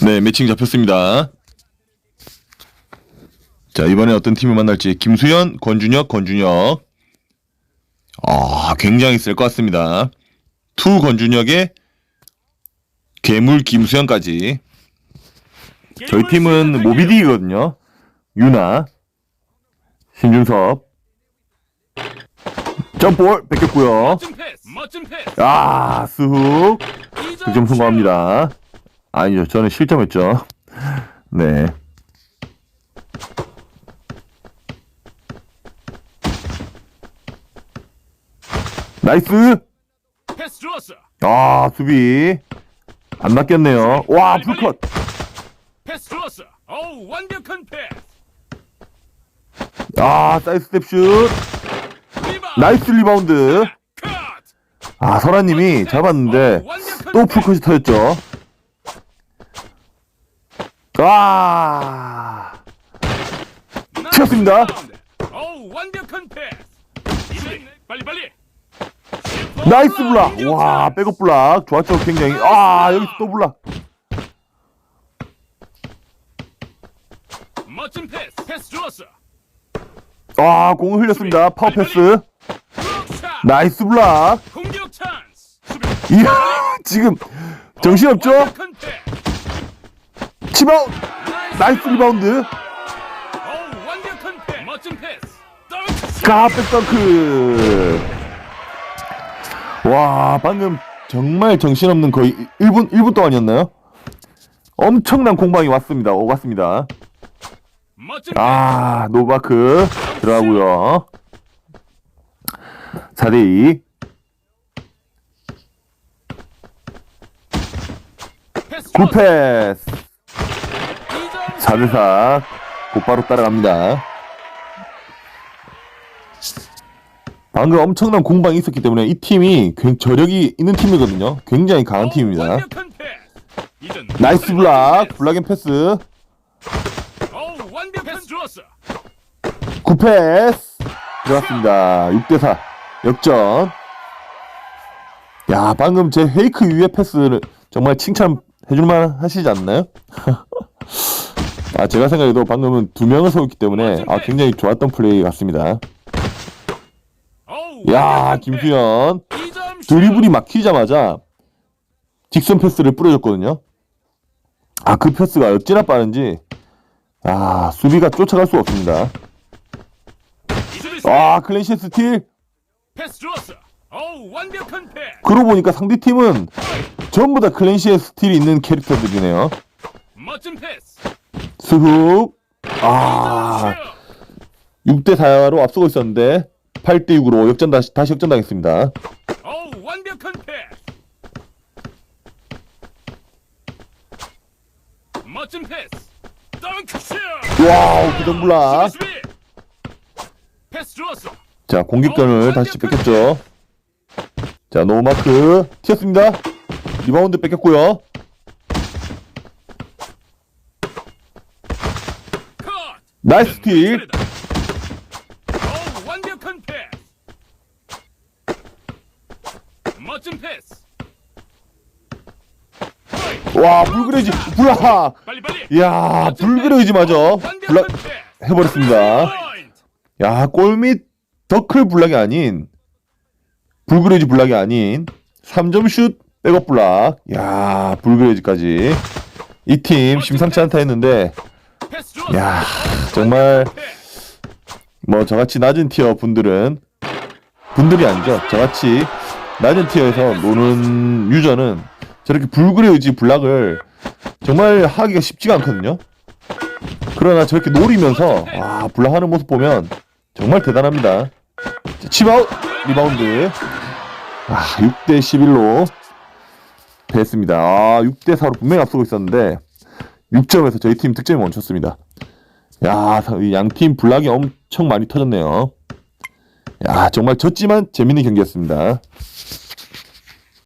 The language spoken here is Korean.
네, 매칭 잡혔습니다. 자, 이번에 어떤 팀을 만날지 김수현, 권준혁, 권준혁. 아, 굉장히 셀것 같습니다. 투 권준혁의 괴물 김수현까지. 저희 팀은 모비디거든요. 유나, 신준섭. 점볼 뺏겼고요. 아. 이점 득점 성공합니다. 아니죠, 저는 실점했죠. 네. 나이스! 패스 좋았어. 아, 수비. 안 낚였네요. 와, 풀컷! 패스 좋았어. 어우 완벽한 패스. 아, 사이드 스텝 슛. 리바운드. 나이스 리바운드. 컷. 아, 설아님이 잡았는데, 또. 풀컷이 터졌죠. 아, 나이스 튀었습니다. 리바운드. 어우 완벽한 패스. 이제 빨리 빨리. 나이스 블락! 와, 백업 블락. 좋았죠, 굉장히. 아, 여기서 또 블락. 멋진 패스. 패스 좋았어. 아, 공을 흘렸습니다. 파워 패스. 나이스 블락. 공격 찬스. 수비. 이야, 지금 정신없죠? 치바웃! 나이스 리바운드. 패스. 덩크. 가, 백덩크. 와, 방금 정말 정신없는 거의 1분, 1분 동안이었나요? 엄청난 공방이 왔습니다. 오갔습니다. 멋진 아, 노바크 들어가고요. 4대2. 패스. 굿패스. 이점 4대4. 곧바로 따라갑니다. 방금 엄청난 공방이 있었기 때문에 이 팀이 굉- 저력이 있는 팀이거든요. 굉장히 강한 팀입니다. 패스. 이젠 나이스 블락, 블락앤 패스, 어우 완벽한 패스 좋았어. 굿패스 들어갔습니다. 6대4 역전. 야, 방금 제 페이크 위에 패스를 정말 칭찬해줄만 하시지 않나요? 아, 제가 생각해도 방금은 두 명을 세웠기 때문에 아, 굉장히 좋았던 플레이 같습니다. 야, 김수현 드리블이 막히자마자 직선 패스를 뿌려줬거든요. 아, 그 패스가 어찌나 빠른지 아, 수비가 쫓아갈 수 없습니다. 아, 클랜시 스틸. 그러고 보니까 상대 팀은 전부 다 클랜시의 스틸이 있는 캐릭터들이네요. 멋진 패스. 스훅. 아, 6대 4로 앞서고 있었는데 8대 6으로 역전 다시 다시 역전 당했습니다. 어우 완벽한 패스. 멋진 패스. 덩크슛. 와우. 패스 좋았어. 자, 공격권을 다시 뺏겼죠. 자, 노마크 튀었습니다. 리바운드 뺏겼고요. 컷. 나이스 스틸. 어우 완벽한 패스. 멋진 패스. 와, 불그레이지 블락. 빨리 빨리. 불그레이지마저 패스. 블락 완벽한 패스. 해버렸습니다. 포인트. 야, 골밑 더클 블락이 아닌 불그레이지 블락이 아닌 3점 슛 백업 블락. 야, 불그레이지까지. 이 팀 심상치 않다 했는데. 야, 정말. 뭐 저같이 낮은 티어 분들은 분들이 아니죠. 저같이 낮은 티어에서 노는 유저는 저렇게 불그레이지 블락을 정말 하기가 쉽지가 않거든요. 그러나 저렇게 노리면서 와 블락하는 모습 보면 정말 대단합니다. 자, 치바웃 리바운드 아 6대 11로 패했습니다. 아 6대 4로 분명히 앞서고 있었는데 6점에서 저희 팀 득점이 멈췄습니다. 야, 양팀 블락이 엄청 많이 터졌네요. 야, 정말 졌지만 재밌는 경기였습니다.